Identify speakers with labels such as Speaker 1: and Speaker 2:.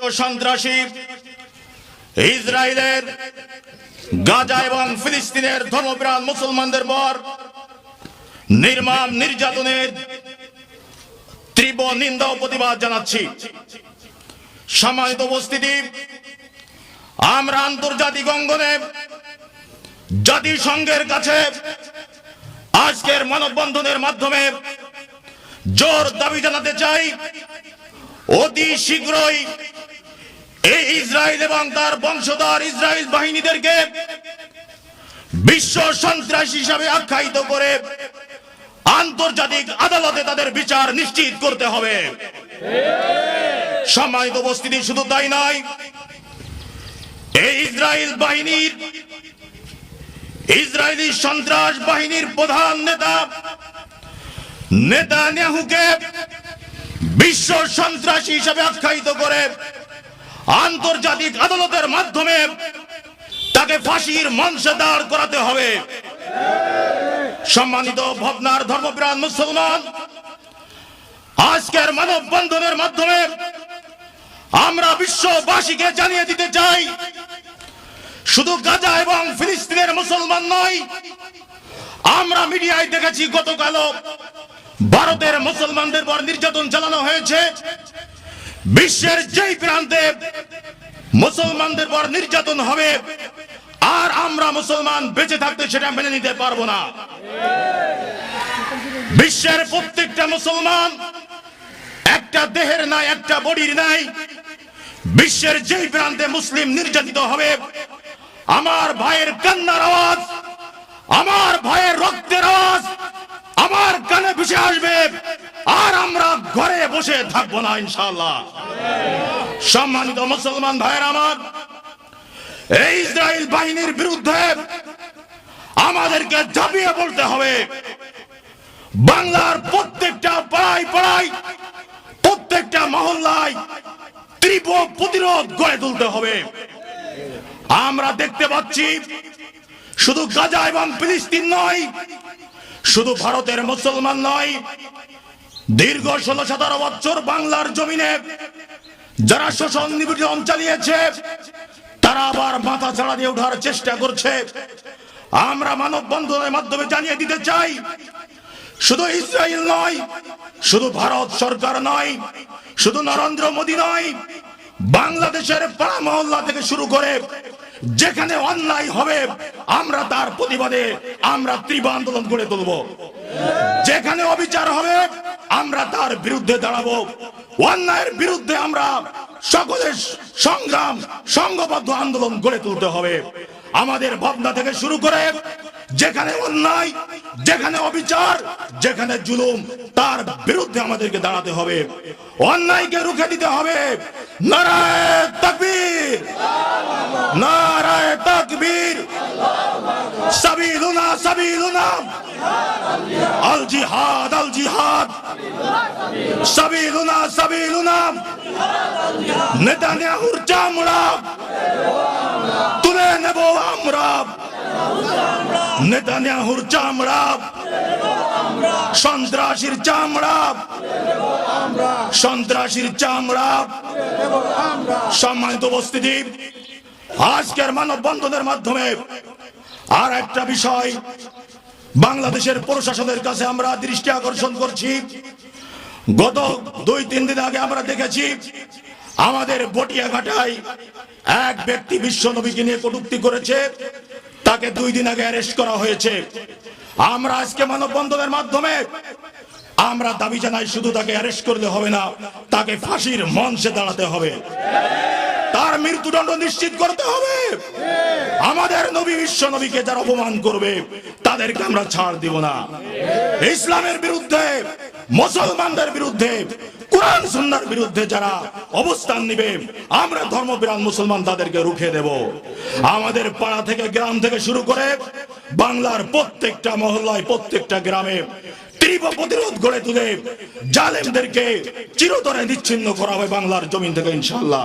Speaker 1: সন্ত্রাসী ইসরায়েলের, গাজা এবং ফিলিস্তিনের ধর্মপ্রাণ মুসলমানদের পর নির্মাণ, নির্যাতনের তীব্র নিন্দা প্রতিবাদ জানাচ্ছি। সম্মানিত উপস্থিতি, আমরা আন্তর্জাতিক অঙ্গনে জাতিসংঘের কাছে আজকের মানববন্ধনের মাধ্যমে জোর দাবি জানাতে চাই। অতি শীঘ্রই এই ইসরায়েল এবং তার বংশধর ইসরায়েল বাহিনীদেরকে বিশ্ব সন্ত্রাসী হিসাবে আখ্যায়িত করে আন্তর্জাতিক আদালতে তাদের বিচার নিশ্চিত করতে হবে। সম্মানিত উপস্থিতি শুধু তাই নয়, এই ইসরায়েল বাহিনীর, ইসরায়েলি সন্ত্রাস বাহিনীর প্রধান নেতা নেতানিয়াহুকে বিশ্ব সন্ত্রাসী হিসাবে আখ্যায়িত করে আন্তর্জাতিক আদালতের মাধ্যমে তাকে ফাঁসির মঞ্চে দাঁড় করাতে হবে। সম্মানিত ভবনার ধর্মপ্রাণ মুসলমান, আজকের মানব বন্ধনের মাধ্যমে আমরা বিশ্ববাসীকে জানিয়ে দিতে চাই, শুধু গাজা এবং ফিলিস্তিনের মুসলমান নয়, আমরা মিডিয়ায় দেখেছি গতকাল ভারতের মুসলমানদের পর নির্যাতন চালানো হয়েছে। বিশ্বের যেই প্রান্তে মুসলমানদের পর নির্যাতন হবে, আর আমরা মুসলমান বেঁচে থাকতে সেটা মেনে নিতে পারব না। বিশ্বের প্রত্যেকটা মুসলমান একটা দেহের নাই, একটা বডির নাই, বিশ্বের যেই প্রান্তে মুসলিম নির্যাতিত হবে, আমার ভাইয়ের কান্নার আওয়াজ, আমার ভাইয়ের রক্তের আওয়াজ, আমার কানে ভেসে আসবে, আর বসে থাকব না ইনশাল্লাহ সম্মানিত মুসলমান ভাইয়ের আমার, এই ইসরায়েল বাহিনীর বিরুদ্ধে আমাদেরকে ঝাঁপিয়ে বলতে হবে। বাংলার প্রত্যেকটা পাড়ায় পাড়ায়, প্রত্যেকটা মহল্লায় তীব্র প্রতিরোধ গড়ে তুলতে হবে। আমরা দেখতে পাচ্ছি, শুধু গাজা এবং ফিলিস্তিন নয়, শুধু ভারতের মুসলমান নয় দীর্ঘ ষোলো সতেরো বছর বাংলার জমিনে যারা শোষণ নিপীড়ন চালিয়েছে, তারা আবার মাথা ছাড়া দিয়ে ওঠার চেষ্টা করছে। আমরা মানব বন্ধনের মাধ্যমে জানিয়ে দিতে চাই, শুধু ইসরায়েল নয়, শুধু ভারত সরকার নয়, শুধু নরেন্দ্র মোদী নয়, বাংলাদেশের পাড়া মহল্লা থেকে শুরু করে যেখানে অন্যায় হবে, আমরা তার প্রতিবাদে আমরা তীব্র আন্দোলন গড়ে তুলব। যেখানে অবিচার হবে, আমরা তার বিরুদ্ধে দাঁড়াবো। অন্যায়ের বিরুদ্ধে আমরা সকলের সংগ্রাম, সংঘবদ্ধ আন্দোলন গড়ে তুলতে হবে। আমাদের ভাবনা থেকে শুরু করে, যেখানে অন্যায়, যেখানে অবিচার, যেখানে জুলুম, তার বিরুদ্ধে আমাদেরকে দাঁড়াতে হবে। অন্যায়কে রুখে দিতে হবে। নারায় তাকবীর। নারায় তাকবীর। সাবিলুনা সাবিলুনা। আল জিহাদ আল জিহাদ। সাবিলুনা সাবিলুনা। নেতানিয়াহুর চামড়া তুলে নেব আমরা। নেতানিয়াহুর চামড়া সন্ত্রাসীর চামড়া সন্ত্রাসীর চামড়া সম্মানিত উপস্থিতি। আজকের মানববন্ধনের মাধ্যমে আর একটা বিষয় বাংলাদেশের প্রশাসনের কাছে আমরা দৃষ্টি আকর্ষণ করছি। গত দুই, তিন দিন আগে আমরা দেখেছি আমাদের বটিয়াঘাটায় এক ব্যক্তি বিশ্ব নবীকে নিয়ে কটুক্তি করেছে। তাকে দুই দিন আগে অ্যারেস্ট করা হয়েছে। আমরা আজকে মানববন্ধনের মাধ্যমে আমরা দাবি জানাই, শুধু তাকে অ্যারেস্ট করলে হবে না, তাকে ফাঁসির মঞ্চে দাঁড়াতে হবে। তার মৃত্যুদণ্ড নিশ্চিত করতে হবে। আমাদের নবী বিশ্ব নবীকে যারা অপমান করবে, তাদেরকে আমরা ছাড় দিব না। ইসলামের বিরুদ্ধে, মুসলমানদের বিরুদ্ধে, কোরআন, সুন্নার বিরুদ্ধে যারা অবস্থান নিবে, আমরা ধর্মপ্রাণ মুসলমান তাদেরকে রুখে দেব। আমাদের পাড়া থেকে, গ্রাম থেকে শুরু করে বাংলার প্রত্যেকটা মহল্লায়, প্রত্যেকটা গ্রামে তীব্র প্রতিরোধ গড়ে তুলে জালেমদেরকে চিরতরে নিচ্ছিন্ন করা হবে বাংলার জমিন থেকে ইনশাল্লাহ